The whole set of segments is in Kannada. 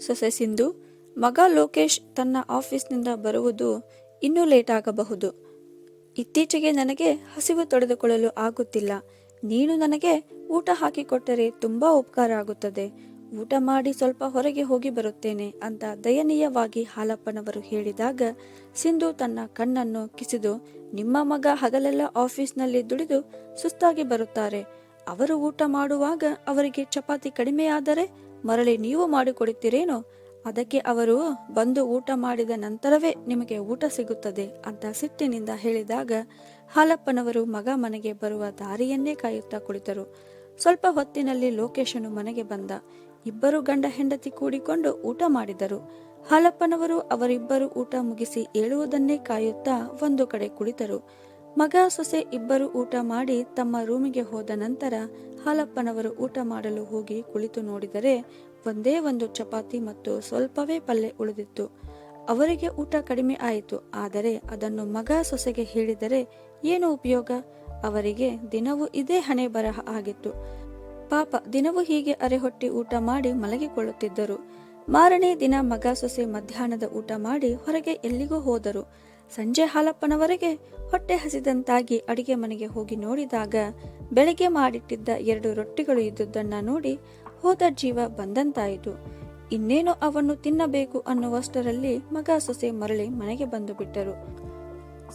ಸೊಸೆ ಸಿಂಧು, ಮಗ ಲೋಕೇಶ್ ತನ್ನ ಆಫೀಸ್ನಿಂದ ಬರುವುದು ಇನ್ನೂ ಲೇಟ್ ಆಗಬಹುದು. ಇತ್ತೀಚೆಗೆ ನನಗೆ ಹಸಿವು ತೊಡೆದುಕೊಳ್ಳಲು ಆಗುತ್ತಿಲ್ಲ. ನೀನು ನನಗೆ ಊಟ ಹಾಕಿಕೊಟ್ಟರೆ ತುಂಬಾ ಉಪಕಾರ ಆಗುತ್ತದೆ. ಊಟ ಮಾಡಿ ಸ್ವಲ್ಪ ಹೊರಗೆ ಹೋಗಿ ಬರುತ್ತೇನೆ ಅಂತ ದಯನೀಯವಾಗಿ ಹಾಲಪ್ಪನವರು ಹೇಳಿದಾಗ ಸಿಂಧು ತನ್ನ ಕಣ್ಣನ್ನು ಕಿಸಿದು, ನಿಮ್ಮ ಮಗ ಹಗಲೆಲ್ಲ ಆಫೀಸ್ನಲ್ಲಿ ದುಡಿದು ಸುಸ್ತಾಗಿ ಬರುತ್ತಾರೆ. ಅವರು ಊಟ ಮಾಡುವಾಗ ಅವರಿಗೆ ಚಪಾತಿ ಕಡಿಮೆಯಾದರೆ ಮರಳಿ ನೀವು ಮಾಡಿಕೊಡುತ್ತೀರೇನೋ? ಅದಕ್ಕೆ ಅವರು ಬಂದು ಊಟ ಮಾಡಿದ ನಂತರವೇ ನಿಮಗೆ ಊಟ ಸಿಗುತ್ತದೆ ಅಂತ ಸಿಟ್ಟಿನಿಂದ ಹೇಳಿದಾಗ ಹಾಲಪ್ಪನವರು ಮಗ ಮನೆಗೆ ಬರುವ ದಾರಿಯನ್ನೇ ಕಾಯುತ್ತಾ ಕುಳಿತರು. ಸ್ವಲ್ಪ ಹೊತ್ತಿನಲ್ಲಿ ಲೋಕೇಶನು ಮನೆಗೆ ಬಂದ. ಇಬ್ಬರು ಗಂಡ ಹೆಂಡತಿ ಕೂಡಿಕೊಂಡು ಊಟ ಮಾಡಿದರು. ಹಾಲಪ್ಪನವರು ಅವರಿಬ್ಬರು ಊಟ ಮುಗಿಸಿ ಏಳುವುದನ್ನೇ ಕಾಯುತ್ತಾ ಒಂದು ಕಡೆ ಕುಳಿತರು. ಮಗ ಸೊಸೆ ಇಬ್ಬರು ಊಟ ಮಾಡಿ ತಮ್ಮ ರೂಮಿಗೆ ಹೋದ ನಂತರ ಹಾಲಪ್ಪನವರು ಊಟ ಮಾಡಲು ಹೋಗಿ ಕುಳಿತು ನೋಡಿದರೆ ಒಂದೇ ಒಂದು ಚಪಾತಿ ಮತ್ತು ಸ್ವಲ್ಪವೇ ಪಲ್ಯ ಉಳಿದಿತ್ತು. ಅವರಿಗೆ ಊಟ ಕಡಿಮೆ ಆಯಿತು. ಆದರೆ ಅದನ್ನು ಮಗ ಸೊಸೆಗೆ ಹೇಳಿದರೆ ಏನು ಉಪಯೋಗ? ಅವರಿಗೆ ದಿನವೂ ಇದೇ ಹಣೆ ಬರಹ ಆಗಿತ್ತು. ಪಾಪ, ದಿನವೂ ಹೀಗೆ ಅರೆಹೊಟ್ಟಿ ಊಟ ಮಾಡಿ ಮಲಗಿಕೊಳ್ಳುತ್ತಿದ್ದರು. ಮಾರನೇ ದಿನ ಮಗ ಸೊಸೆ ಮಧ್ಯಾಹ್ನದ ಊಟ ಮಾಡಿ ಹೊರಗೆ ಎಲ್ಲಿಗೂ ಹೋದರು. ಸಂಜೆ ಹಾಲಪ್ಪನವರೆಗೆ ಹೊಟ್ಟೆ ಹಸಿದಂತಾಗಿ ಅಡಿಗೆ ಮನೆಗೆ ಹೋಗಿ ನೋಡಿದಾಗ ಬೆಳಗ್ಗೆ ಮಾಡಿಟ್ಟಿದ್ದ ಎರಡು ರೊಟ್ಟಿಗಳು ಇದ್ದುದನ್ನ ನೋಡಿ ಹೋದ ಜೀವ ಬಂದಂತಾಯಿತು. ಇನ್ನೇನು ಅವನ್ನು ತಿನ್ನಬೇಕು ಅನ್ನುವಷ್ಟರಲ್ಲಿ ಮಗ ಸೊಸೆ ಮರಳಿ ಮನೆಗೆ ಬಂದು ಬಿಟ್ಟರು.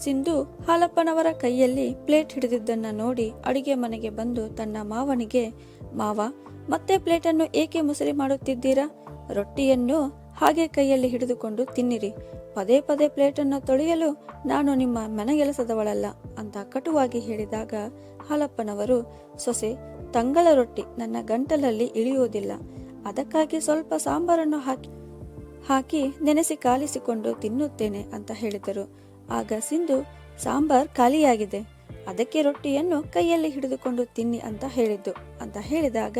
ಸಿಂಧು ಹಾಲಪ್ಪನವರ ಕೈಯಲ್ಲಿ ಪ್ಲೇಟ್ ಹಿಡಿದಿದ್ದನ್ನ ನೋಡಿ ಅಡಿಗೆ ಮನೆಗೆ ಬಂದು ತನ್ನ ಮಾವನಿಗೆ, ಮಾವ, ಮತ್ತೆ ಪ್ಲೇಟನ್ನು ಏಕೆ ಮುಸರಿ ಮಾಡುತ್ತಿದ್ದೀರಾ? ರೊಟ್ಟಿಯನ್ನು ಹಾಗೆ ಕೈಯಲ್ಲಿ ಹಿಡಿದುಕೊಂಡು, ತಿನ್ನಿರಿ. ಪದೇ ಪದೇ ಪ್ಲೇಟನ್ನು ತೊಳೆಯಲು ನಾನು ನಿಮ್ಮ ಮನೆಗೆಲಸದವಳಲ್ಲ ಅಂತ ಕಟುವಾಗಿ ಹೇಳಿದಾಗ ಹಾಲಪ್ಪನವರು, ಸೊಸೆ, ತಂಗಳ ರೊಟ್ಟಿ ನನ್ನ ಗಂಟಲಲ್ಲಿ ಇಳಿಯುವುದಿಲ್ಲ ಅದಕ್ಕಾಗಿ ಸ್ವಲ್ಪ ಸಾಂಬಾರನ್ನು ಹಾಕಿ ಹಾಕಿ ನೆನೆಸಿ ಕಾಲಿಸಿಕೊಂಡು ತಿನ್ನುತ್ತೇನೆ ಅಂತ ಹೇಳಿದರು. ಆಗ ಸಿಂಧು, ಸಾಂಬಾರ್ ಖಾಲಿಯಾಗಿದೆ. ಅದಕ್ಕೆ ರೊಟ್ಟಿಯನ್ನು ಕೈಯಲ್ಲಿ ಹಿಡಿದುಕೊಂಡು ತಿನ್ನಿ ಅಂತ ಹೇಳಿದ್ದು. ಅಂತ ಹೇಳಿದಾಗ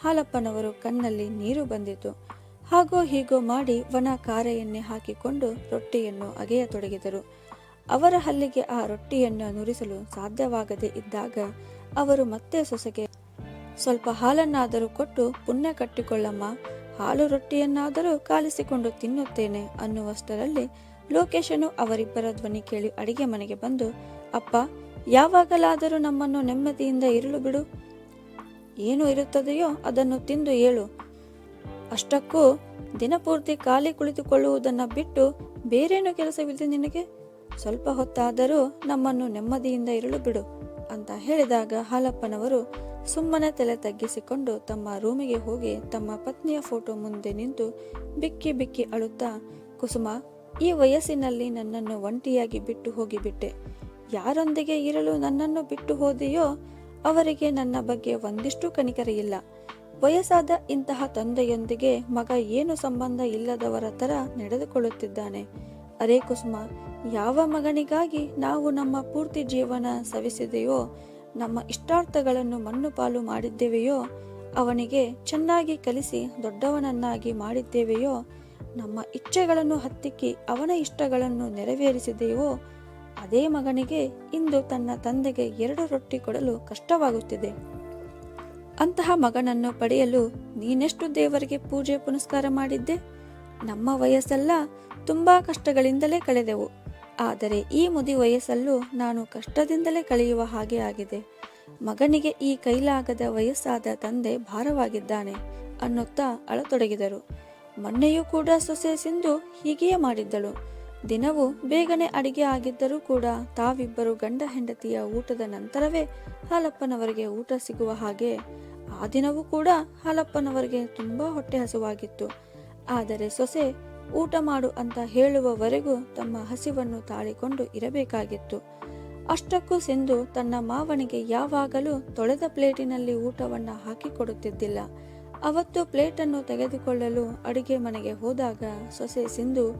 ಹಾಲಪ್ಪನವರು ಕಣ್ಣಲ್ಲಿ ನೀರು ಬಂದಿತು ಹಾಗೋ ಹೀಗೋ ಮಾಡಿ ವನ ಕಾರೆಯನ್ನೇ ಹಾಕಿಕೊಂಡು ರೊಟ್ಟಿಯನ್ನು ಅಗೆಯತೊಡಗಿದರು ಅವರ ಹಲ್ಲಿಗೆ ಆ ರೊಟ್ಟಿಯನ್ನು ನುರಿಸಲು ಸಾಧ್ಯವಾಗದೇ ಇದ್ದಾಗ ಅವರು ಮತ್ತೆ ಸೊಸೆಗೆ, ಸ್ವಲ್ಪ ಹಾಲನ್ನಾದರೂ ಕೊಟ್ಟು ಪುಣ್ಯ ಕಟ್ಟಿಕೊಳ್ಳಮ್ಮ. ಹಾಲು ರೊಟ್ಟಿಯನ್ನಾದರೂ ಕಾಲಿಸಿಕೊಂಡು ತಿನ್ನುತ್ತೇನೆ ಅನ್ನುವಷ್ಟರಲ್ಲಿ ಲೋಕೇಶನು ಅವರಿಬ್ಬರ ಧ್ವನಿ ಕೇಳಿ ಅಡಿಗೆ ಮನೆಗೆ ಬಂದು, ಅಪ್ಪ, ಯಾವಾಗಲಾದರೂ ನಮ್ಮನ್ನು ನೆಮ್ಮದಿಯಿಂದ ಇರಲು ಬಿಡು. ಏನು ಇರುತ್ತದೆಯೋ ಅದನ್ನು ತಿಂದು ಏಳು. ಅಷ್ಟಕ್ಕೂ ದಿನಪೂರ್ತಿ ಖಾಲಿ ಕುಳಿತುಕೊಳ್ಳುವುದನ್ನು ಬಿಟ್ಟು ಬೇರೇನು ಕೆಲಸವಿದೆ ನಿನಗೆ? ಸ್ವಲ್ಪ ಹೊತ್ತಾದರೂ ನಮ್ಮನ್ನು ನೆಮ್ಮದಿಯಿಂದ ಇರಲು ಬಿಡು ಅಂತ ಹೇಳಿದಾಗ ಹಾಲಪ್ಪನವರು ಸುಮ್ಮನೆ ತಲೆ ತಗ್ಗಿಸಿಕೊಂಡು ತಮ್ಮ ರೂಮಿಗೆ ಹೋಗಿ ತಮ್ಮ ಪತ್ನಿಯ ಫೋಟೋ ಮುಂದೆ ನಿಂತು ಬಿಕ್ಕಿ ಬಿಕ್ಕಿ ಅಳುತ್ತಾ, ಕುಸುಮ, ಈ ವಯಸ್ಸಿನಲ್ಲಿ ನನ್ನನ್ನು ಒಂಟಿಯಾಗಿ ಬಿಟ್ಟು ಹೋಗಿಬಿಟ್ಟೆ. ಯಾರೊಂದಿಗೆ ಇರಲು ನನ್ನನ್ನು ಬಿಟ್ಟು ಹೋದೆಯೋ ಅವರಿಗೆ ನನ್ನ ಬಗ್ಗೆ ಒಂದಿಷ್ಟು ಕನಿಕರ ಇಲ್ಲ ವಯಸ್ಸಾದ ಇಂತಹ ತಂದೆಯೊಂದಿಗೆ ಮಗ ಏನು ಸಂಬಂಧ ಇಲ್ಲದವರ ತರ ನಡೆದುಕೊಳ್ಳುತ್ತಿದ್ದಾನೆ. ಅರೇ ಕುಸುಮ, ಯಾವ ಮಗನಿಗಾಗಿ ನಾವು ನಮ್ಮ ಪೂರ್ತಿ ಜೀವನ ಸವಿಸಿದೆಯೋ, ನಮ್ಮ ಇಷ್ಟಾರ್ಥಗಳನ್ನು ಮಣ್ಣು ಪಾಲು ಮಾಡಿದ್ದೇವೆಯೋ, ಅವನಿಗೆ ಚೆನ್ನಾಗಿ ಕಲಿಸಿ ದೊಡ್ಡವನನ್ನಾಗಿ ಮಾಡಿದ್ದೇವೆಯೋ, ನಮ್ಮ ಇಚ್ಛೆಗಳನ್ನು ಹತ್ತಿಕ್ಕಿ ಅವನ ಇಷ್ಟಗಳನ್ನು ನೆರವೇರಿಸಿದೆಯೋ, ಅದೇ ಮಗನಿಗೆ ಇಂದು ತನ್ನ ತಂದೆಗೆ ಎರಡು ರೊಟ್ಟಿ ಕೊಡಲು ಕಷ್ಟವಾಗುತ್ತಿದೆ. ಅಂತಹ ಮಗನನ್ನು ಪಡೆಯಲು ನೀನೆಷ್ಟು ದೇವರಿಗೆ ಪೂಜೆ ಪುನಸ್ಕಾರ ಮಾಡಿದ್ದೆ? ನಮ್ಮ ವಯಸ್ಸೆಲ್ಲ ತುಂಬಾ ಕಷ್ಟಗಳಿಂದಲೇ ಕಳೆದೆವು. ಆದರೆ ಈ ಮುದಿ ವಯಸ್ಸಲ್ಲೂ ನಾನು ಕಷ್ಟದಿಂದಲೇ ಕಳೆಯುವ ಹಾಗೆ ಆಗಿದೆ. ಮಗನಿಗೆ ಈ ಕೈಲಾಗದ ವಯಸ್ಸಾದ ತಂದೆ ಭಾರವಾಗಿದ್ದಾನೆ ಅನ್ನುತ್ತಾ ಅಳತೊಡಗಿದರು. ಮೊನ್ನೆಯೂ ಕೂಡ ಸೊಸೆ ಸಿಂಧು ಹೀಗೆಯೇ ಮಾಡಿದ್ದಳು. ದಿನವೂ ಬೇಗನೆ ಅಡಿಗೆ ಆಗಿದ್ದರೂ ಕೂಡ ತಾವಿಬ್ಬರು ಗಂಡ ಹೆಂಡತಿಯ ಊಟದ ನಂತರವೇ ಹಾಲಪ್ಪನವರಿಗೆ ಊಟ ಸಿಗುವ ಹಾಗೆ ಆ ದಿನವೂ ಕೂಡ ಹಾಲಪ್ಪನವರಿಗೆ ತುಂಬಾ ಹೊಟ್ಟೆ ಹಸುವಾಗಿತ್ತು. ಆದರೆ ಸೊಸೆ, ಊಟ ಮಾಡು ಅಂತ ಹೇಳುವವರೆಗೂ ತಮ್ಮ ಹಸಿವನ್ನು ತಾಳಿಕೊಂಡು ಇರಬೇಕಾಗಿತ್ತು. ಅಷ್ಟಕ್ಕೂ ಸಿಂಧು ತನ್ನ ಮಾವನಿಗೆ ಯಾವಾಗಲೂ ತೊಳೆದ ಪ್ಲೇಟಿನಲ್ಲಿ ಊಟವನ್ನ ಹಾಕಿಕೊಡುತ್ತಿದ್ದಿಲ್ಲ. ಅವತ್ತು ಪ್ಲೇಟನ್ನು ತೆಗೆದುಕೊಳ್ಳಲು ಅಡಿಗೆ ಮನೆಗೆ ಹೋದಾಗ ಸೊಸೆ ಸಿಂಧು,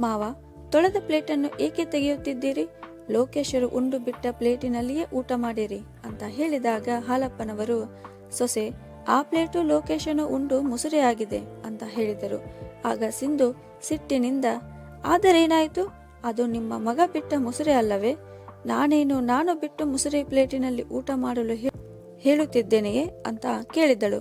ಮಾವ, ತೊಳೆದ ಪ್ಲೇಟನ್ನು ಏಕೆ ತೆಗೆಯುತ್ತಿದ್ದೀರಿ? ಲೋಕೇಶರು ಉಂಡು ಬಿಟ್ಟ ಪ್ಲೇಟಿನಲ್ಲಿಯೇ ಊಟ ಮಾಡಿರಿ ಅಂತ ಹೇಳಿದಾಗ ಹಾಲಪ್ಪನವರು ಸೊಸೆ, ಆ ಪ್ಲೇಟು ಲೋಕೇಶನು ಉಂಡು ಮುಸುರೆಯಾಗಿದೆ ಅಂತ ಹೇಳಿದರು. ಆಗ ಸಿಂಧು ಸಿಟ್ಟಿನಿಂದ, ಆದರೇನಾಯಿತು? ಅದು ನಿಮ್ಮ ಮಗ ಬಿಟ್ಟ ಮುಸುರೆ ಅಲ್ಲವೇ? ನಾನೇನು ನಾನು ಬಿಟ್ಟು ಮುಸುರೆ ಪ್ಲೇಟಿನಲ್ಲಿ ಊಟ ಮಾಡಲು ಹೇಳುತ್ತಿದ್ದೇನೆಯೇ? ಅಂತ ಕೇಳಿದಳು.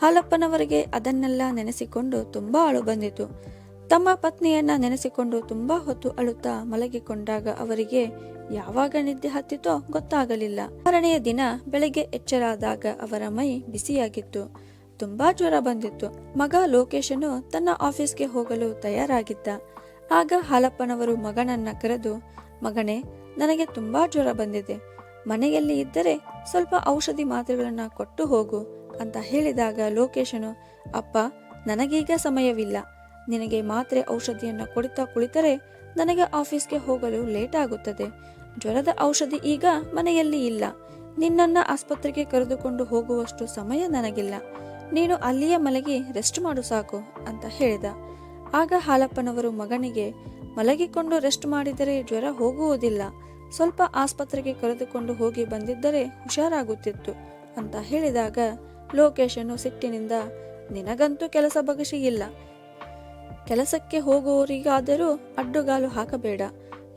ಹಾಲಪ್ಪನವರಿಗೆ ಅದನ್ನೆಲ್ಲ ನೆನೆಸಿಕೊಂಡು ತುಂಬಾ ಅಳು ಬಂದಿತು. ತಮ್ಮ ಪತ್ನಿಯನ್ನ ನೆನೆಸಿಕೊಂಡು ತುಂಬಾ ಹೊತ್ತು ಅಳುತ್ತಾ ಮಲಗಿಕೊಂಡಾಗ ಅವರಿಗೆ ಯಾವಾಗ ನಿದ್ದೆ ಹತ್ತಿತೋ ಗೊತ್ತಾಗಲಿಲ್ಲ. ಮಾರನೆಯ ದಿನ ಬೆಳಗ್ಗೆ ಎಚ್ಚರಾದಾಗ ಅವರ ಮೈ ಬಿಸಿಯಾಗಿತ್ತು. ತುಂಬಾ ಜ್ವರ ಬಂದಿತ್ತು. ಮಗ ಲೋಕೇಶನು ತನ್ನ ಆಫೀಸ್ಗೆ ಹೋಗಲು ತಯಾರಾಗಿದ್ದ. ಆಗ ಹಾಲಪ್ಪನವರು ಮಗನನ್ನ ಕರೆದು, ಮಗನೇ, ನನಗೆ ತುಂಬಾ ಜ್ವರ ಬಂದಿದೆ. ಮನೆಯಲ್ಲಿ ಇದ್ದರೆ ಸ್ವಲ್ಪ ಔಷಧಿ ಮಾತ್ರೆಗಳನ್ನ ಕೊಟ್ಟು ಹೋಗು ಅಂತ ಹೇಳಿದಾಗ ಲೋಕೇಶನು, ಅಪ್ಪ, ನನಗೀಗ ಸಮಯವಿಲ್ಲ. ನಿನಗೆ ಮಾತ್ರೆ ಔಷಧಿಯನ್ನು ಕೊಡುತ್ತಾ ಕುಳಿತರೆ ನನಗೆ ಆಫೀಸ್ಗೆ ಹೋಗಲು ಲೇಟ್ ಆಗುತ್ತದೆ ಜ್ವರದ ಔಷಧಿ ಈಗ ಮನೆಯಲ್ಲಿ ಇಲ್ಲ. ನಿನ್ನನ್ನ ಆಸ್ಪತ್ರೆಗೆ ಕರೆದುಕೊಂಡು ಹೋಗುವಷ್ಟು ಸಮಯ ನನಗಿಲ್ಲ. ನೀನು ಅಲ್ಲಿಯೇ ಮಲಗಿ ರೆಸ್ಟ್ ಮಾಡು ಸಾಕು ಅಂತ ಹೇಳಿದ. ಆಗ ಹಾಲಪ್ಪನವರು ಮಗನಿಗೆ, ಮಲಗಿಕೊಂಡು ರೆಸ್ಟ್ ಮಾಡಿದರೆ ಜ್ವರ ಹೋಗುವುದಿಲ್ಲ. ಸ್ವಲ್ಪ ಆಸ್ಪತ್ರೆಗೆ ಕರೆದುಕೊಂಡು ಹೋಗಿ ಬಂದಿದ್ದರೆ ಹುಷಾರಾಗುತ್ತಿತ್ತು ಅಂತ ಹೇಳಿದಾಗ ಲೋಕೇಶನು ಸಿಟ್ಟಿನಿಂದ, ನಿನಗಂತೂ ಕೆಲಸ ಬಗಸಿ ಇಲ್ಲ. ಕೆಲಸಕ್ಕೆ ಹೋಗುವವರಿಗಾದರೂ ಅಡ್ಡುಗಾಲು ಹಾಕಬೇಡ.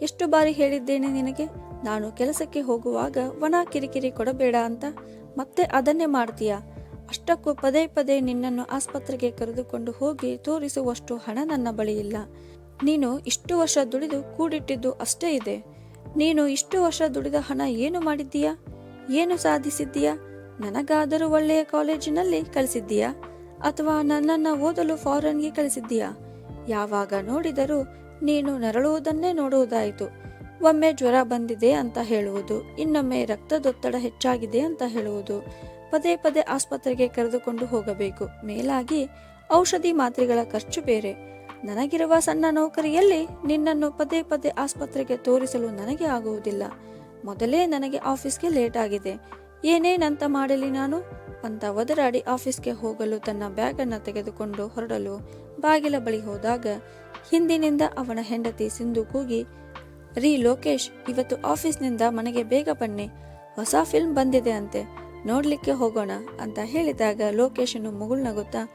ಎಷ್ಟು ಬಾರಿ ಹೇಳಿದ್ದೇನೆ ನಿನಗೆ? ನಾನು ಕೆಲಸಕ್ಕೆ ಹೋಗುವಾಗ ಒಣ ಕಿರಿಕಿರಿ ಕೊಡಬೇಡ ಅಂತ. ಮತ್ತೆ ಅದನ್ನೇ ಮಾಡ್ತೀಯಾ? ಅಷ್ಟಕ್ಕೂ ಪದೇ ಪದೇ ನಿನ್ನನ್ನು ಆಸ್ಪತ್ರೆಗೆ ಕರೆದುಕೊಂಡು ಹೋಗಿ ತೋರಿಸುವಷ್ಟು ಹಣ ನನ್ನ ಬಳಿ ಇಲ್ಲ. ನೀನು ಇಷ್ಟು ವರ್ಷ ದುಡಿದು ಕೂಡಿಟ್ಟಿದ್ದು ಅಷ್ಟೇ ಇದೆ. ನೀನು ಇಷ್ಟು ವರ್ಷ ದುಡಿದ ಹಣ ಏನು ಮಾಡಿದ್ದೀಯಾ? ಏನು ಸಾಧಿಸಿದ್ದೀಯಾ? ನನಗಾದರೂ ಒಳ್ಳೆಯ ಕಾಲೇಜಿನಲ್ಲಿ ಕಳಿಸಿದ್ದೀಯಾ ಅಥವಾ ನನ್ನನ್ನು ಓದಲು ಫಾರಿನ್ಗೆ ಕಳಿಸಿದ್ದೀಯಾ? ಯಾವಾಗ ನೋಡಿದರೂ ನೀನು ನರಳುವುದನ್ನೇ ನೋಡುವುದಾಯಿತು. ಒಮ್ಮೆ ಜ್ವರ ಬಂದಿದೆ ಅಂತ ಹೇಳುವುದು, ಇನ್ನೊಮ್ಮೆ ರಕ್ತದೊತ್ತಡ ಹೆಚ್ಚಾಗಿದೆ ಅಂತ ಹೇಳುವುದು. ಪದೇ ಪದೇ ಆಸ್ಪತ್ರೆಗೆ ಕರೆದುಕೊಂಡು ಹೋಗಬೇಕು. ಮೇಲಾಗಿ ಔಷಧಿ ಮಾತ್ರೆಗಳ ಖರ್ಚು ಬೇರೆ. ನನಗಿರುವ ಸಣ್ಣ ನೌಕರಿಯಲ್ಲಿ ನಿನ್ನನ್ನು ಪದೇ ಪದೇ ಆಸ್ಪತ್ರೆಗೆ ತೋರಿಸಲು ನನಗೆ ಆಗುವುದಿಲ್ಲ. ಮೊದಲೇ ನನಗೆ ಆಫೀಸ್ಗೆ ಲೇಟ್ ಆಗಿದೆ ಏನೇನಂತ ಮಾಡಲಿ ನಾನು? ಅಂತ ಒದರಾಡಿ ಆಫೀಸ್ಗೆ ಹೋಗಲು ತನ್ನ ಬ್ಯಾಗನ್ನು ತೆಗೆದುಕೊಂಡು ಹೊರಡಲು ಬಾಗಿಲ ಬಳಿ ಹೋದಾಗ ಹಿಂದಿನಿಂದ ಅವನ ಹೆಂಡತಿ ಸಿಂಧು ಕೂಗಿ, ರೀ ಲೋಕೇಶ್, ಇವತ್ತು ಆಫೀಸ್ನಿಂದ ಮನೆಗೆ ಬೇಗ ಬನ್ನಿ. ಹೊಸ ಫಿಲ್ಮ್ ಬಂದಿದೆ ಅಂತೆ. ನೋಡಲಿಕ್ಕೆ ಹೋಗೋಣ ಅಂತ ಹೇಳಿದಾಗ ಲೋಕೇಶನು ಮುಗುಳ್ನಗುತ್ತಾ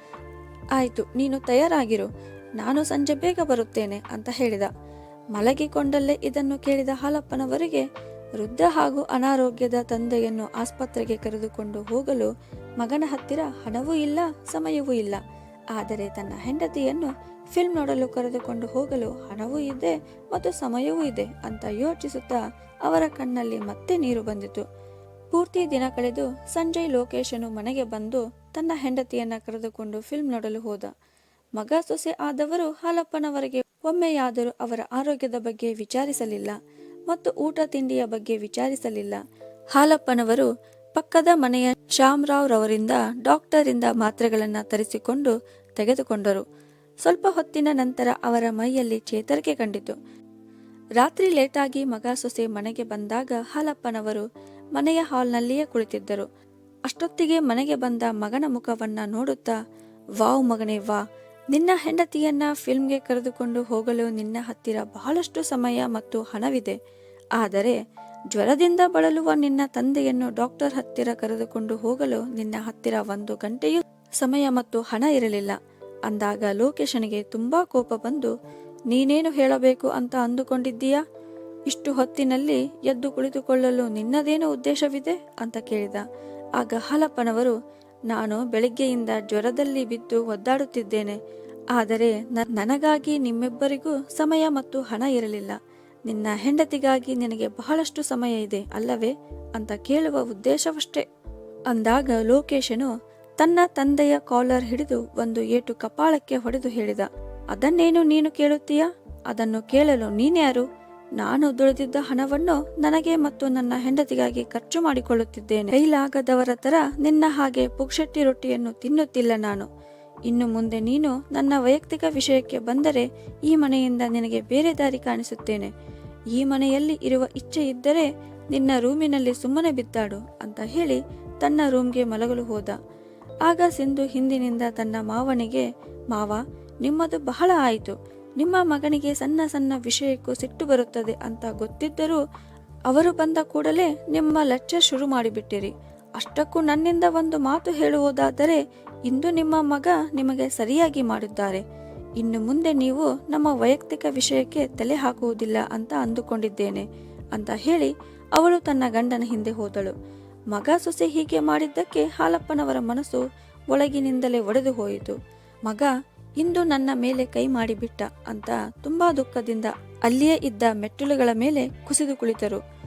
ಆಯಿತು, ನೀನು ತಯಾರಾಗಿರು. ನಾನು ಸಂಜೆ ಬೇಗ ಬರುತ್ತೇನೆ ಅಂತ ಹೇಳಿದ. ಮಲಗಿಕೊಂಡಲ್ಲೇ ಇದನ್ನು ಕೇಳಿದ ಹಾಲಪ್ಪನವರಿಗೆ ವೃದ್ಧ ಹಾಗೂ ಅನಾರೋಗ್ಯದ ತಂದೆಯನ್ನು ಆಸ್ಪತ್ರೆಗೆ ಕರೆದುಕೊಂಡು ಹೋಗಲು ಮಗನ ಹತ್ತಿರ ಹಣವೂ ಇಲ್ಲ, ಸಮಯವೂ ಇಲ್ಲ. ಆದರೆ ತನ್ನ ಹೆಂಡತಿಯನ್ನು ಫಿಲ್ಮ್ ನೋಡಲು ಕರೆದುಕೊಂಡು ಹೋಗಲು ಹಣವೂ ಇದೆ ಮತ್ತು ಸಮಯವೂ ಇದೆ ಅಂತ ಯೋಚಿಸುತ್ತಾ ಅವರ ಕಣ್ಣಲ್ಲಿ ಮತ್ತೆ ನೀರು ಬಂದಿತು. ಪೂರ್ತಿ ದಿನ ಕಳೆದು ಸಂಜಯ್ ಲೋಕೇಶನು ಮನೆಗೆ ಬಂದು ತನ್ನ ಹೆಂಡತಿಯನ್ನ ಕರೆದುಕೊಂಡು ಫಿಲ್ಮ್ ನೋಡಲು ಹೋದ. ಮಗ ಸೊಸೆ ಆದವರು ಹಾಲಪ್ಪನವರಿಗೆ ಒಮ್ಮೆಯಾದರೂ ಅವರ ಆರೋಗ್ಯದ ಬಗ್ಗೆ ವಿಚಾರಿಸಲಿಲ್ಲ. ಮತ್ತು ಊಟ ತಿಂಡಿಯ ಬಗ್ಗೆ ವಿಚಾರಿಸಲಿಲ್ಲ. ಹಾಲಪ್ಪನವರು ಪಕ್ಕದ ಮನೆಯ ಶ್ಯಾಮರಾವ್ ರವರಿಂದ ಡಾಕ್ಟರಿಂದ ಮಾತ್ರೆಗಳನ್ನು ತರಿಸಿಕೊಂಡು ತೆಗೆದುಕೊಂಡರು. ಸ್ವಲ್ಪ ಹೊತ್ತಿನ ನಂತರ ಅವರ ಮೈಯಲ್ಲಿ ಚೇತರಿಕೆ ಕಂಡಿತು. ರಾತ್ರಿ ಲೇಟಾಗಿ ಮಗ ಸೊಸೆ ಮನೆಗೆ ಬಂದಾಗ ಹಾಲಪ್ಪನವರು ಮನೆಯ ಹಾಲ್ನಲ್ಲಿಯೇ ಕುಳಿತಿದ್ದರು. ಅಷ್ಟೊತ್ತಿಗೆ ಮನೆಗೆ ಬಂದ ಮಗನ ಮುಖವನ್ನ ನೋಡುತ್ತಾ, ವಾವ್ ಮಗನೇ ವಾ ನಿನ್ನ ಹೆಂಡತಿಯನ್ನ ಫಿಲ್ಮ್ಗೆ ಕರೆದುಕೊಂಡು ಹೋಗಲು ನಿನ್ನ ಹತ್ತಿರ ಬಹಳಷ್ಟು ಸಮಯ ಮತ್ತು ಹಣವಿದೆ. ಆದರೆ ಜ್ವರದಿಂದ ಬಳಲುವ ನಿನ್ನ ತಂದೆಯನ್ನು ಡಾಕ್ಟರ್ ಹತ್ತಿರ ಕರೆದುಕೊಂಡು ಹೋಗಲು ನಿನ್ನ ಹತ್ತಿರ ಒಂದು ಗಂಟೆಯೂ ಸಮಯ ಮತ್ತು ಹಣ ಇರಲಿಲ್ಲ. ಅಂದಾಗ ಲೋಕೇಶನಿಗೆ ತುಂಬಾ ಕೋಪ ಬಂದು, ನೀನೇನು ಹೇಳಬೇಕು ಅಂತ ಅಂದುಕೊಂಡಿದ್ದೀಯಾ? ಇಷ್ಟು ಹೊತ್ತಿನಲ್ಲಿ ಎದ್ದು ಕುಳಿತುಕೊಳ್ಳಲು ನಿನ್ನದೇನು ಉದ್ದೇಶವಿದೆ? ಅಂತ ಕೇಳಿದ. ಆಗ ಹಾಲಪ್ಪನವರು ನಾನು ಬೆಳಿಗ್ಗೆಯಿಂದ ಜ್ವರದಲ್ಲಿ ಬಿದ್ದು ಒದ್ದಾಡುತ್ತಿದ್ದೇನೆ. ಆದರೆ ನನಗಾಗಿ ನಿಮ್ಮಿಬ್ಬರಿಗೂ ಸಮಯ ಮತ್ತು ಹಣ ಇರಲಿಲ್ಲ. ನಿನ್ನ ಹೆಂಡತಿಗಾಗಿ ನಿನಗೆ ಬಹಳಷ್ಟು ಸಮಯ ಇದೆ, ಅಲ್ಲವೇ? ಅಂತ ಕೇಳುವ ಉದ್ದೇಶವಷ್ಟೇ. ಅಂದಾಗ ಲೋಕೇಶನು ತನ್ನ ತಂದೆಯ ಕಾಲರ್ ಹಿಡಿದು ಒಂದು ಏಟು ಕಪಾಳಕ್ಕೆ ಹೊಡೆದು ಹೇಳಿದ, ಅದನ್ನೇನು ನೀನು ಕೇಳುತ್ತೀಯಾ? ಅದನ್ನು ಕೇಳಲು ನೀನ್ಯಾರು? ನಾನು ದುಡಿದಿದ್ದ ಹಣವನ್ನು ನನಗೆ ಮತ್ತು ನನ್ನ ಹೆಂಡತಿಗಾಗಿ ಖರ್ಚು ಮಾಡಿಕೊಳ್ಳುತ್ತಿದ್ದೇನೆ. ಕೈಲಾಗದವರ ತರ ನಿನ್ನ ಹಾಗೆ ಪುಕ್ಷಟ್ಟಿ ರೊಟ್ಟಿಯನ್ನು ತಿನ್ನುತ್ತಿಲ್ಲ ನಾನು. ಇನ್ನು ಮುಂದೆ ನೀನು ನನ್ನ ವೈಯಕ್ತಿಕ ವಿಷಯಕ್ಕೆ ಬಂದರೆ ಈ ಮನೆಯಿಂದ ನಿನಗೆ ಬೇರೆ ದಾರಿ ಕಾಣಿಸುತ್ತೇನೆ. ಈ ಮನೆಯಲ್ಲಿ ಇರುವ ಇಚ್ಛೆ ಇದ್ದರೆ ನಿನ್ನ ರೂಮಿನಲ್ಲಿ ಸುಮ್ಮನೆ ಬಿದ್ದಾಡು ಅಂತ ಹೇಳಿ ತನ್ನ ರೂಮ್ಗೆ ಮಲಗಲು ಹೋದ. ಆಗ ಸಿಂಧು ಹಿಂದಿನಿಂದ ತನ್ನ ಮಾವನಿಗೆ, ಮಾವ, ನಿಮ್ಮದು ಬಹಳ ಆಯಿತು. ನಿಮ್ಮ ಮಗನಿಗೆ ಸಣ್ಣ ಸಣ್ಣ ವಿಷಯಕ್ಕೂ ಸಿಟ್ಟು ಬರುತ್ತದೆ ಅಂತ ಗೊತ್ತಿದ್ದರೂ ಅವರು ಬಂದ ಕೂಡಲೇ ನಿಮ್ಮ ಲೆಕ್ಚರ್ ಶುರು ಮಾಡಿಬಿಟ್ಟಿರಿ. ಅಷ್ಟಕ್ಕೂ ನನ್ನಿಂದ ಒಂದು ಮಾತು ಹೇಳುವುದಾದರೆ ಇಂದು ನಿಮ್ಮ ಮಗ ನಿಮಗೆ ಸರಿಯಾಗಿ ಮಾಡಿದ್ದಾರೆ. ಇನ್ನು ಮುಂದೆ ನೀವು ನಮ್ಮ ವೈಯಕ್ತಿಕ ವಿಷಯಕ್ಕೆ ತಲೆ ಹಾಕುವುದಿಲ್ಲ ಅಂತ ಅಂದುಕೊಂಡಿದ್ದೇನೆ ಅಂತ ಹೇಳಿ ಅವಳು ತನ್ನ ಗಂಡನ ಹಿಂದೆ ಹೋದಳು. ಮಗ ಸೊಸೆ ಹೀಗೆ ಮಾಡಿದ್ದಕ್ಕೆ ಹಾಲಪ್ಪನವರ ಮನಸ್ಸು ಒಳಗಿನಿಂದಲೇ ಒಡೆದು ಹೋಯಿತು. ಮಗ ಇಂದು ನನ್ನ ಮೇಲೆ ಕೈ ಮಾಡಿಬಿಟ್ಟ ಅಂತ ತುಂಬಾ ದುಃಖದಿಂದ ಅಲ್ಲಿಯೇ ಇದ್ದ ಮೆಟ್ಟಿಲುಗಳ ಮೇಲೆ ಕುಸಿದು ಕುಳಿತರು.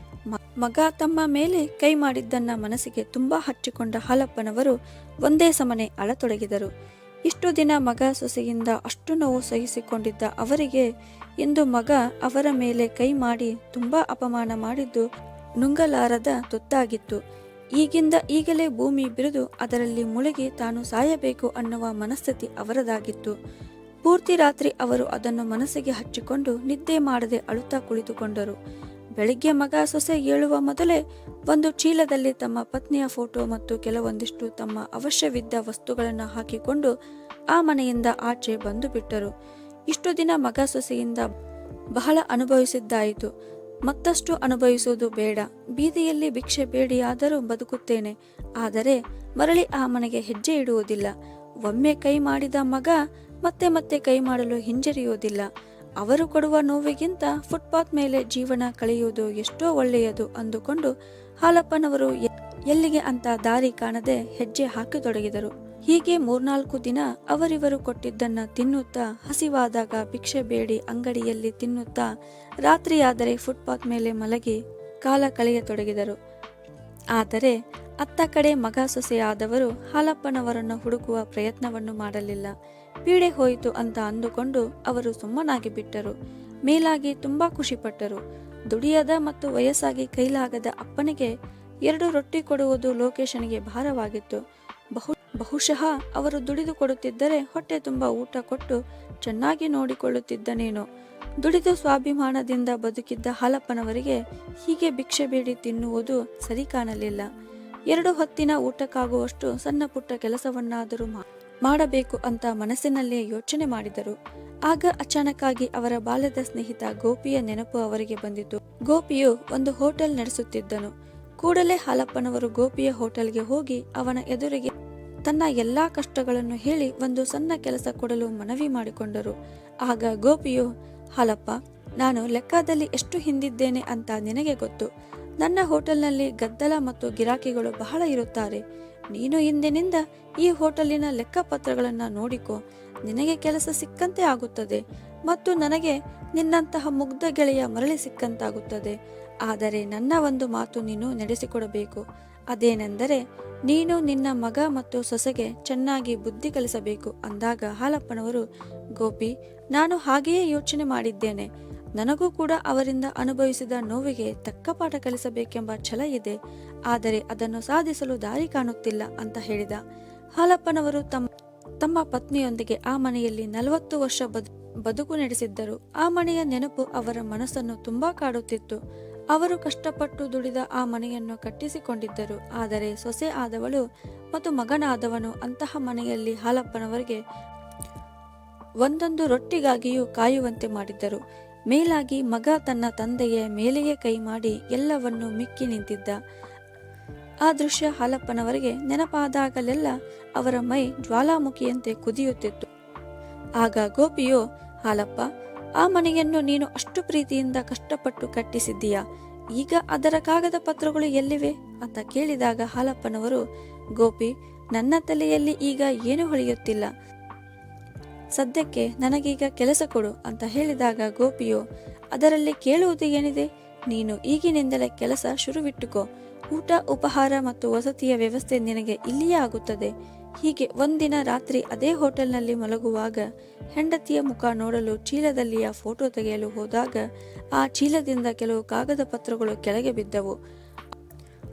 ಮಗ ತಮ್ಮ ಮೇಲೆ ಕೈ ಮಾಡಿದ್ದನ್ನ ಮನಸ್ಸಿಗೆ ತುಂಬಾ ಹಚ್ಚಿಕೊಂಡ ಹಾಲಪ್ಪನವರು ಒಂದೇ ಸಮನೆ ಅಳತೊಡಗಿದರು. ಇಷ್ಟು ದಿನ ಮಗ ಸೊಸೆಯಿಂದ ಅಷ್ಟು ನೋವು ಸಹಿಸಿಕೊಂಡಿದ್ದ ಅವರಿಗೆ ಇಂದು ಮಗ ಅವರ ಮೇಲೆ ಕೈ ಮಾಡಿ ತುಂಬಾ ಅಪಮಾನ ಮಾಡಿದ್ದು ನುಂಗಲಾರದ ತುತ್ತಾಗಿತ್ತು. ಈಗಿಂದ ಈಗಲೇ ಭೂಮಿ ಬಿರಿದು ಅದರಲ್ಲಿ ಮುಳುಗಿ ತಾನು ಸಾಯಬೇಕು ಅನ್ನುವ ಮನಸ್ಥಿತಿ ಅವರದಾಗಿತ್ತು. ಪೂರ್ತಿ ರಾತ್ರಿ ಅವರು ಅದನ್ನು ಮನಸ್ಸಿಗೆ ಹಚ್ಚಿಕೊಂಡು ನಿದ್ದೆ ಮಾಡದೆ ಅಳುತ್ತಾ ಕುಳಿತುಕೊಂಡರು. ಬೆಳಿಗ್ಗೆ ಮಗ ಸೊಸೆ ಏಳುವ ಮೊದಲೇ ಒಂದು ಚೀಲದಲ್ಲಿ ತಮ್ಮ ಪತ್ನಿಯ ಫೋಟೋ ಮತ್ತು ಕೆಲವೊಂದಿಷ್ಟು ತಮ್ಮ ಅವಶ್ಯವಿದ್ದ ವಸ್ತುಗಳನ್ನು ಹಾಕಿಕೊಂಡು ಆ ಮನೆಯಿಂದ ಆಚೆ ಬಂದು ಬಿಟ್ಟರು. ಇಷ್ಟು ದಿನ ಮಗ ಸೊಸೆಯಿಂದ ಬಹಳ ಅನುಭವಿಸಿದ್ದಾಯಿತು. ಮತ್ತಷ್ಟು ಅನುಭವಿಸುವುದು ಬೇಡ. ಬೀದಿಯಲ್ಲಿ ಭಿಕ್ಷೆ ಬೇಡಿಯಾದರೂ ಬದುಕುತ್ತೇನೆ. ಆದರೆ ಮರಳಿ ಆ ಮನೆಗೆ ಹೆಜ್ಜೆ ಇಡುವುದಿಲ್ಲ. ಒಮ್ಮೆ ಕೈ ಮಾಡಿದ ಮಗ ಮತ್ತೆ ಮತ್ತೆ ಕೈ ಮಾಡಲು ಹಿಂಜರಿಯುವುದಿಲ್ಲ. ಅವರು ಕೊಡುವ ನೋವಿಗಿಂತ ಫುಟ್ಪಾತ್ ಮೇಲೆ ಜೀವನ ಕಳೆಯುವುದು ಎಷ್ಟೋ ಒಳ್ಳೆಯದು ಅಂದುಕೊಂಡು ಹಾಲಪ್ಪನವರು ಎಲ್ಲಿಗೆ ಅಂತ ದಾರಿ ಕಾಣದೆ ಹೆಜ್ಜೆ ಹಾಕತೊಡಗಿದರು. ಹೀಗೆ ಮೂರ್ನಾಲ್ಕು ದಿನ ಅವರಿವರು ಕೊಟ್ಟಿದ್ದನ್ನ ತಿನ್ನುತ್ತಾ ಹಸಿವಾದಾಗ ಭಿಕ್ಷೆ ಬೇಡಿ ಅಂಗಡಿಯಲ್ಲಿ ತಿನ್ನುತ್ತಾ ರಾತ್ರಿಯಾದರೆ ಫುಟ್ಪಾತ್ ಮೇಲೆ ಮಲಗಿ ಕಾಲ ಕಳೆಯತೊಡಗಿದರು. ಆದರೆ ಅತ್ತ ಕಡೆ ಮಗ ಸೊಸೆಯಾದವರು ಹಾಲಪ್ಪನವರನ್ನು ಹುಡುಕುವ ಪ್ರಯತ್ನವನ್ನು ಮಾಡಲಿಲ್ಲ. ಪೀಡೆ ಹೋಯಿತು ಅಂತ ಅಂದುಕೊಂಡು ಅವರು ಸುಮ್ಮನಾಗಿ ಬಿಟ್ಟರು. ಮೇಲಾಗಿ ತುಂಬಾ ಖುಷಿಪಟ್ಟರು. ದುಡಿಯದ ಮತ್ತು ವಯಸ್ಸಾಗಿ ಕೈಲಾಗದ ಅಪ್ಪನಿಗೆ ಎರಡು ರೊಟ್ಟಿ ಕೊಡುವುದು ಲೋಕೇಶನಿಗೆ ಭಾರವಾಗಿತ್ತು. ಬಹುಶಃ ಅವರು ದುಡಿದು ಕೊಡುತ್ತಿದ್ದರೆ ಹೊಟ್ಟೆ ತುಂಬ ಊಟ ಕೊಟ್ಟು ಚೆನ್ನಾಗಿ ನೋಡಿಕೊಳ್ಳುತ್ತಿದ್ದನೇನೋ. ದುಡಿದು ಸ್ವಾಭಿಮಾನದಿಂದ ಬದುಕಿದ್ದ ಹಾಲಪ್ಪನವರಿಗೆ ಹೀಗೆ ಭಿಕ್ಷೆ ಬೇಡಿ ತಿನ್ನುವುದು ಸರಿ ಕಾಣಲಿಲ್ಲ. ಎರಡು ಹೊತ್ತಿನ ಊಟಕ್ಕಾಗುವಷ್ಟು ಸಣ್ಣ ಪುಟ್ಟ ಕೆಲಸವನ್ನಾದರೂ ಮಾಡಬೇಕು ಅಂತ ಮನಸ್ಸಿನಲ್ಲೇ ಯೋಚನೆ ಮಾಡಿದರು. ಆಗ ಅಚಾನಕ್ಕಾಗಿ ಅವರ ಬಾಲ್ಯದ ಸ್ನೇಹಿತ ಗೋಪಿಯ ನೆನಪು ಅವರಿಗೆ ಬಂದಿತು. ಗೋಪಿಯು ಒಂದು ಹೋಟೆಲ್ ನಡೆಸುತ್ತಿದ್ದನು. ಕೂಡಲೇ ಹಾಲಪ್ಪನವರು ಗೋಪಿಯ ಹೋಟೆಲ್ಗೆ ಹೋಗಿ ಅವನ ಎದುರಿಗೆ ತನ್ನ ಎಲ್ಲಾ ಕಷ್ಟಗಳನ್ನು ಹೇಳಿ ಒಂದು ಸಣ್ಣ ಕೆಲಸ ಕೊಡಲು ಮನವಿ ಮಾಡಿಕೊಂಡರು. ಆಗ ಗೋಪಿಯು, ಹಾಲಪ್ಪ, ನಾನು ಲೆಕ್ಕದಲ್ಲಿ ಎಷ್ಟು ಹಿಂದಿದ್ದೇನೆ ಅಂತ ನಿನಗೆ ಗೊತ್ತು. ನನ್ನ ಹೋಟೆಲ್ನಲ್ಲಿ ಗದ್ದಲ ಮತ್ತು ಗಿರಾಕಿಗಳು ಬಹಳ ಇರುತ್ತಾರೆ. ನೀನು ಇಂದಿನಿಂದ ಈ ಹೋಟೆಲಿನ ಲೆಕ್ಕಪತ್ರಗಳನ್ನು ನೋಡಿಕೊ. ನಿನಗೆ ಕೆಲಸ ಸಿಕ್ಕಂತೆ ಆಗುತ್ತದೆ ಮತ್ತು ನನಗೆ ನಿನ್ನಂತಹ ಮುಗ್ಧ ಗೆಳೆಯ ಮರಳಿ ಸಿಕ್ಕಂತಾಗುತ್ತದೆ. ಆದರೆ ನನ್ನ ಒಂದು ಮಾತು ನೀನು ನಡೆಸಿಕೊಡಬೇಕು. ಅದೇನೆಂದರೆ, ನೀನು ನಿನ್ನ ಮಗ ಮತ್ತು ಸೊಸೆಗೆ ಚೆನ್ನಾಗಿ ಬುದ್ಧಿ ಕಲಿಸಬೇಕು ಅಂದಾಗ ಹಾಲಪ್ಪನವರು, ಗೋಪಿ, ನಾನು ಹಾಗೆಯೇ ಯೋಚನೆ ಮಾಡಿದ್ದೇನೆ. ನನಗೂ ಕೂಡ ಅವರಿಂದ ಅನುಭವಿಸಿದ ನೋವಿಗೆ ತಕ್ಕ ಪಾಠ ಕಲಿಸಬೇಕೆಂಬ ಛಲ ಇದೆ. ಆದರೆ ಅದನ್ನು ಸಾಧಿಸಲು ದಾರಿ ಕಾಣುತ್ತಿಲ್ಲ, ಅಂತ ಹೇಳಿದ. ಹಾಲಪ್ಪನವರು ತಮ್ಮ ತಮ್ಮ ಪತ್ನಿಯೊಂದಿಗೆ ಆ ಮನೆಯಲ್ಲಿ ನಲವತ್ತು ವರ್ಷ ಬದು, ಬದುಕು ನಡೆಸಿದ್ದರು. ಆ ಮನೆಯ ನೆನಪು ಅವರ ಮನಸ್ಸನ್ನು ತುಂಬಾ ಕಾಡುತ್ತಿತ್ತು. ಅವರು ಕಷ್ಟಪಟ್ಟು ದುಡಿದ ಆ ಮನೆಯನ್ನು ಕಟ್ಟಿಸಿಕೊಂಡಿದ್ದರು. ಆದರೆ ಸೊಸೆ ಆದವಳು ಮತ್ತು ಮಗನಾದವನು ಅಂತಹ ಮನೆಯಲ್ಲಿ ಹಾಲಪ್ಪನವರಿಗೆ ಒಂದೊಂದು ರೊಟ್ಟಿಗಾಗಿಯೂ ಕಾಯುವಂತೆ ಮಾಡಿದ್ದರು. ಮೇಲಾಗಿ ಮಗ ತನ್ನ ತಂದೆಯ ಮೇಲೆಯೇ ಕೈ ಮಾಡಿ ಎಲ್ಲವನ್ನೂ ಮಿಕ್ಕಿ ನಿಂತಿದ್ದ. ಆ ದೃಶ್ಯ ಹಾಲಪ್ಪನವರಿಗೆ ನೆನಪಾದಾಗಲೆಲ್ಲ ಅವರ ಮೈ ಜ್ವಾಲಾಮುಖಿಯಂತೆ ಕುದಿಯುತ್ತಿತ್ತು. ಆಗ ಗೋಪಿಯು, ಹಾಲಪ್ಪ ಆ ಮನೆಯನ್ನು ನೀನು ಅಷ್ಟು ಪ್ರೀತಿಯಿಂದ ಕಷ್ಟಪಟ್ಟು ಕಟ್ಟಿಸಿದ್ದೀಯಾ? ಈಗ ಅದರ ಕಾಗದ ಪತ್ರಗಳು ಎಲ್ಲಿವೆ? ಅಂತ ಕೇಳಿದಾಗ ಹಾಲಪ್ಪನವರು, ಗೋಪಿ, ನನ್ನ ತಲೆಯಲ್ಲಿ ಈಗ ಏನು ಹೊಳೆಯುತ್ತಿಲ್ಲ? ಸದ್ಯಕ್ಕೆ ನನಗೀಗ ಕೆಲಸ ಕೊಡು ಅಂತ ಹೇಳಿದಾಗ ಗೋಪಿಯು, ಅದರಲ್ಲಿ ಕೇಳುವುದು ಏನಿದೆ? ನೀನು ಈಗಿನಿಂದಲೇ ಕೆಲಸ ಶುರುವಿಟ್ಟುಕೋ. ಊಟ, ಉಪಹಾರ ಮತ್ತು ವಸತಿಯ ವ್ಯವಸ್ಥೆ ನಿನಗೆ ಇಲ್ಲಿಯೇ ಆಗುತ್ತದೆ. ಹೀಗೆ ಒಂದಿನ ರಾತ್ರಿ ಅದೇ ಹೋಟೆಲ್ನಲ್ಲಿ ಮಲಗುವಾಗ ಹೆಂಡತಿಯ ಮುಖ ನೋಡಲು ಚೀಲದಲ್ಲಿಯ ಫೋಟೋ ತೆಗೆಯಲು ಹೋದಾಗ ಆ ಚೀಲದಿಂದ ಕೆಲವು ಕಾಗದ ಪತ್ರಗಳು ಕೆಳಗೆ ಬಿದ್ದವು.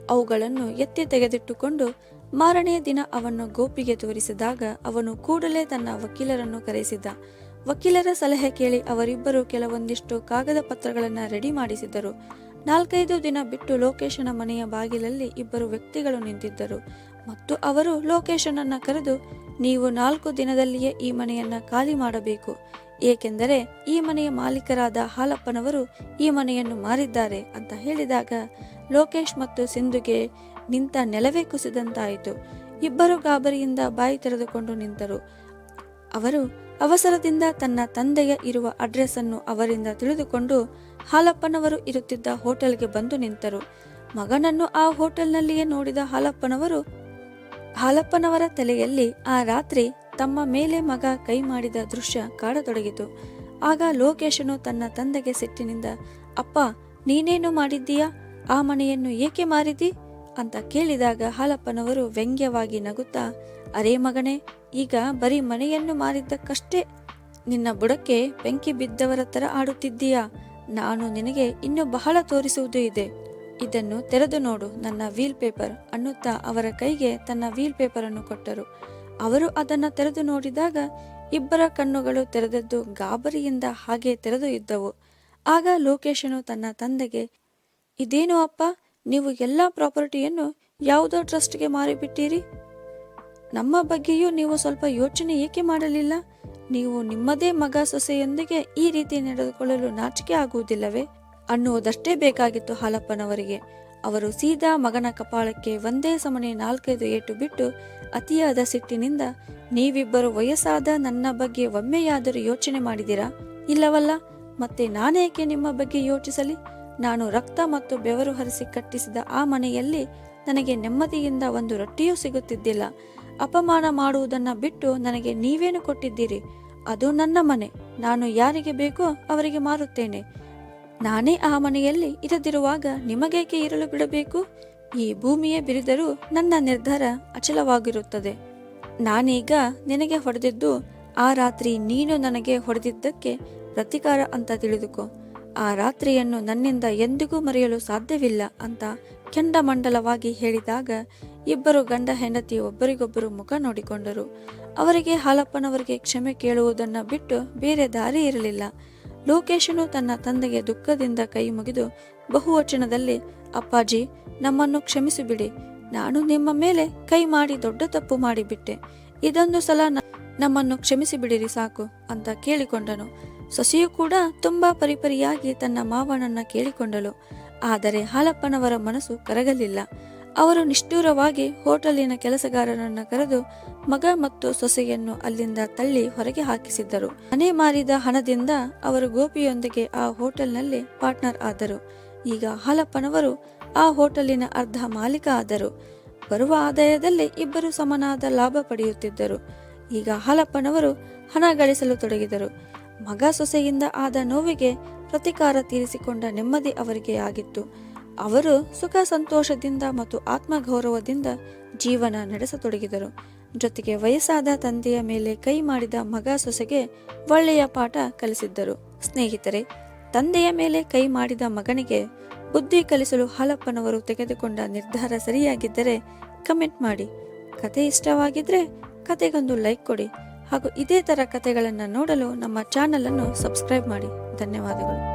ಅವುಗಳನ್ನು ಎತ್ತಿ ತೆಗೆದಿಟ್ಟುಕೊಂಡು ಮಾರನೆಯ ದಿನ ಅವನ್ನು ಗೋಪಿಗೆ ತೋರಿಸಿದಾಗ ಅವನು ಕೂಡಲೇ ತನ್ನ ವಕೀಲರನ್ನು ಕರೆಸಿದ. ವಕೀಲರ ಸಲಹೆ ಕೇಳಿ ಅವರಿಬ್ಬರು ಕೆಲವೊಂದಿಷ್ಟು ಕಾಗದ ಪತ್ರಗಳನ್ನು ರೆಡಿ ಮಾಡಿಸಿದರು ನಾಲ್ಕೈದು ದಿನ ಬಿಟ್ಟು ಲೋಕೇಶನ ಮನೆಯ ಬಾಗಿಲಲ್ಲಿ ಇಬ್ಬರು ವ್ಯಕ್ತಿಗಳು ನಿಂತಿದ್ದರು. ಮತ್ತು ಅವರು ಲೋಕೇಶನನ್ನು ಕರೆದು, ನೀವು ನಾಲ್ಕು ದಿನದಲ್ಲಿಯೇ ಈ ಮನೆಯನ್ನ ಖಾಲಿ ಮಾಡಬೇಕು. ಏಕೆಂದರೆ ಈ ಮನೆಯ ಮಾಲೀಕರಾದ ಹಾಲಪ್ಪನವರು ಈ ಮನೆಯನ್ನು ಮಾರಿದ್ದಾರೆ ಅಂತ ಹೇಳಿದಾಗ ಲೋಕೇಶ್ ಮತ್ತು ಸಿಂಧುಗೆ ನಿಂತ ನೆಲವೇ ಕುಸಿದಂತಾಯಿತು. ಇಬ್ಬರು ಗಾಬರಿಯಿಂದ ಬಾಯಿ ತೆರೆದುಕೊಂಡು ನಿಂತರು. ಅವರು ಅವಸರದಿಂದ ತನ್ನ ತಂದೆಯ ಇರುವ ಅಡ್ರೆಸ್ ಅನ್ನು ಅವರಿಂದ ತಿಳಿದುಕೊಂಡು ಹಾಲಪ್ಪನವರು ಇರುತ್ತಿದ್ದ ಹೋಟೆಲ್ಗೆ ಬಂದು ನಿಂತರು. ಮಗನನ್ನು ಆ ಹೋಟೆಲ್ನಲ್ಲಿಯೇ ನೋಡಿದ ಹಾಲಪ್ಪನವರು ಹಾಲಪ್ಪನವರ ತಲೆಯಲ್ಲಿ ಆ ರಾತ್ರಿ ತಮ್ಮ ಮೇಲೆ ಮಗ ಕೈ ಮಾಡಿದ ದೃಶ್ಯ ಕಾಡತೊಡಗಿತು. ಆಗ ಲೋಕೇಶನು ತನ್ನ ತಂದೆಗೆ ಸಿಟ್ಟಿನಿಂದ, ಅಪ್ಪ, ನೀನೇನು ಮಾಡಿದ್ದೀಯಾ? ಆ ಮನೆಯನ್ನು ಏಕೆ ಮಾರಿದಿ? ಅಂತ ಕೇಳಿದಾಗ ಹಾಲಪ್ಪನವರು ವ್ಯಂಗ್ಯವಾಗಿ ನಗುತ್ತಾ, ಅರೇ ಮಗನೇ, ಈಗ ಬರೀ ಮನೆಯನ್ನು ಮಾರಿದ್ದಕ್ಕಷ್ಟೇ ನಿನ್ನ ಬುಡಕ್ಕೆ ಬೆಂಕಿ ಬಿದ್ದವರ ತರ ಆಡುತ್ತಿದ್ದೀಯಾ? ನಾನು ನಿನಗೆ ಇನ್ನು ಬಹಳ ತೋರಿಸುವುದು ಇದೆ. ಇದನ್ನು ತೆರೆದು ನೋಡು, ನನ್ನ ವೀಲ್ ಪೇಪರ್ ಅನ್ನುತ್ತಾ ಅವರ ಕೈಗೆ ತನ್ನ ವೀಲ್ ಪೇಪರ್ ಅನ್ನು ಕೊಟ್ಟರು. ಅವರು ಅದನ್ನು ತೆರೆದು ನೋಡಿದಾಗ ಇಬ್ಬರ ಕಣ್ಣುಗಳು ತೆರೆದದ್ದು ಗಾಬರಿಯಿಂದ ಹಾಗೆ ತೆರೆದು ಇದ್ದವು. ಆಗ ಲೋಕೇಶನು ತನ್ನ ತಂದೆಗೆ, ಇದೇನು ಅಪ್ಪ, ನೀವು ಎಲ್ಲ ಪ್ರಾಪರ್ಟಿಯನ್ನು ಯಾವುದೋ ಟ್ರಸ್ಟ್ಗೆ ಮಾರಿಬಿಟ್ಟಿರಿ? ನಮ್ಮ ಬಗ್ಗೆಯೂ ನೀವು ಸ್ವಲ್ಪ ಯೋಚನೆ ಏಕೆ ಮಾಡಲಿಲ್ಲ? ನೀವು ನಿಮ್ಮದೇ ಮಗ ಸೊಸೆಯೊಂದಿಗೆ ಈ ರೀತಿ ನಡೆದುಕೊಳ್ಳಲು ನಾಚಿಕೆ ಆಗುವುದಿಲ್ಲವೇ? ಅನ್ನುವುದಷ್ಟೇ ಬೇಕಾಗಿತ್ತು ಹಾಲಪ್ಪನವರಿಗೆ. ಅವರು ಸೀದಾ ಮಗನ ಕಪಾಳಕ್ಕೆ ಒಂದೇ ಸಮನೆ ನಾಲ್ಕೈದು ಏಟು ಬಿಟ್ಟು ಅತಿಯಾದ ಸಿಟ್ಟಿನಿಂದ, ನೀವಿಬ್ಬರು ವಯಸ್ಸಾದ ನನ್ನ ಬಗ್ಗೆ ಒಮ್ಮೆಯಾದರೂ ಯೋಚನೆ ಮಾಡಿದಿರಾ ಇಲ್ಲವಲ್ಲ, ಮತ್ತೆ ನಾನೇಕೆ ನಿಮ್ಮ ಬಗ್ಗೆ ಯೋಚಿಸಲಿ? ನಾನು ರಕ್ತ ಮತ್ತು ಬೆವರು ಹರಿಸಿ ಕಟ್ಟಿಸಿದ ಆ ಮನೆಯಲ್ಲಿ ನನಗೆ ನೆಮ್ಮದಿಯಿಂದ ಒಂದು ರೊಟ್ಟಿಯೂ ಸಿಗುತ್ತಿದ್ದಿಲ್ಲ. ಅಪಮಾನ ಮಾಡುವುದನ್ನ ಬಿಟ್ಟು ನನಗೆ ನೀವೇನು ಕೊಟ್ಟಿದ್ದೀರಿ? ಅದು ನನ್ನ ಮನೆ. ನಾನು ಯಾರಿಗೆ ಬೇಕೋ ಅವರಿಗೆ ಮಾರುತ್ತೇನೆ. ನಾನೇ ಆ ಮನೆಯಲ್ಲಿ ಇರದಿರುವಾಗ ನಿಮಗೇಕೆ ಇರಲು ಬಿಡಬೇಕು? ಈ ಭೂಮಿಯೇ ಬಿರಿದರೂ ನನ್ನ ನಿರ್ಧಾರ ಅಚಲವಾಗಿರುತ್ತದೆ. ನಾನೀಗ ನಿನಗೆ ಹೊಡೆದಿದ್ದು, ಆ ರಾತ್ರಿ ನೀನು ನನಗೆ ಹೊಡೆದಿದ್ದಕ್ಕೆ ಪ್ರತಿಕಾರ ಅಂತ ತಿಳಿದುಕೋ. ಆ ರಾತ್ರಿಯನ್ನು ನನ್ನಿಂದ ಎಂದಿಗೂ ಮರೆಯಲು ಸಾಧ್ಯವಿಲ್ಲ ಅಂತ ಕೆಂಡಮಂಡಲವಾಗಿ ಹೇಳಿದಾಗ ಇಬ್ಬರು ಗಂಡ ಹೆಂಡತಿ ಒಬ್ಬರಿಗೊಬ್ಬರು ಮುಖ ನೋಡಿಕೊಂಡರು. ಅವರಿಗೆ ಹಾಲಪ್ಪನವರಿಗೆ ಕ್ಷಮೆ ಕೇಳುವುದನ್ನು ಬಿಟ್ಟು ಬೇರೆ ದಾರಿ ಇರಲಿಲ್ಲ. ಲೋಕೇಶನು ತನ್ನ ತಂದೆಗೆ ದುಃಖದಿಂದ ಕೈ ಮುಗಿದು ಬಹುವಚನದಲ್ಲಿ, ಅಪ್ಪಾಜಿ, ನಮ್ಮನ್ನು ಕ್ಷಮಿಸಿಬಿಡಿ. ನಾನು ನಿಮ್ಮ ಮೇಲೆ ಕೈ ಮಾಡಿ ದೊಡ್ಡ ತಪ್ಪು ಮಾಡಿಬಿಟ್ಟೆ. ಇದೊಂದು ಸಲ ನಮ್ಮನ್ನು ಕ್ಷಮಿಸಿಬಿಡಿರಿ ಸಾಕು, ಅಂತ ಕೇಳಿಕೊಂಡನು. ಸೊಸೆಯು ಕೂಡ ತುಂಬಾ ಪರಿಪರಿಯಾಗಿ ತನ್ನ ಮಾವನನ್ನ ಕೇಳಿಕೊಂಡಳು. ಆದರೆ ಹಾಲಪ್ಪನವರ ಮನಸ್ಸು ಕರಗಲಿಲ್ಲ. ಅವರು ನಿಷ್ಠೂರವಾಗಿ ಹೋಟೆಲಿನ ಕೆಲಸಗಾರರನ್ನು ಕರೆದು ಮಗ ಮತ್ತು ಸೊಸೆಯನ್ನು ಅಲ್ಲಿಂದ ತಳ್ಳಿ ಹೊರಗೆ ಹಾಕಿಸಿದ್ದರು. ಮನೆ ಮಾರಿದ ಹಣದಿಂದ ಅವರು ಗೋಪಿಯೊಂದಿಗೆ ಆ ಹೋಟೆಲ್ನಲ್ಲಿ ಪಾರ್ಟ್ನರ್ ಆದರು. ಈಗ ಹಾಲಪ್ಪನವರು ಆ ಹೋಟೆಲಿನ ಅರ್ಧ ಮಾಲೀಕ ಆದರು. ಬರುವ ಆದಾಯದಲ್ಲಿ ಇಬ್ಬರು ಸಮನಾದ ಲಾಭ ಪಡೆಯುತ್ತಿದ್ದರು. ಈಗ ಹಾಲಪ್ಪನವರು ಹಣ ಗಳಿಸಲು ತೊಡಗಿದರು. ಮಗ ಸೊಸೆಯಿಂದ ಆದ ನೋವಿಗೆ ಪ್ರತಿಕಾರ ತೀರಿಸಿಕೊಂಡ ನೆಮ್ಮದಿ ಅವರಿಗೆ ಆಗಿತ್ತು. ಅವರು ಸುಖ, ಸಂತೋಷದಿಂದ ಮತ್ತು ಆತ್ಮಗೌರವದಿಂದ ಜೀವನ ನಡೆಸತೊಡಗಿದರು. ಜೊತೆಗೆ ವಯಸ್ಸಾದ ತಂದೆಯ ಮೇಲೆ ಕೈ ಮಾಡಿದ ಮಗ ಸೊಸೆಗೆ ಒಳ್ಳೆಯ ಪಾಠ ಕಲಿಸಿದ್ದರು. ಸ್ನೇಹಿತರೆ, ತಂದೆಯ ಮೇಲೆ ಕೈ ಮಾಡಿದ ಮಗನಿಗೆ ಬುದ್ಧಿ ಕಲಿಸಲು ಹಾಲಪ್ಪನವರು ತೆಗೆದುಕೊಂಡ ನಿರ್ಧಾರ ಸರಿಯಾಗಿದ್ದರೆ ಕಮೆಂಟ್ ಮಾಡಿ. ಕತೆ ಇಷ್ಟವಾಗಿದ್ರೆ ಕತೆಗೊಂದು ಲೈಕ್ ಕೊಡಿ ಹಾಗೂ ಇದೇ ಥರ ಕಥೆಗಳನ್ನು ನೋಡಲು ನಮ್ಮ ಚಾನಲನ್ನು ಸಬ್ಸ್ಕ್ರೈಬ್ ಮಾಡಿ. ಧನ್ಯವಾದಗಳು.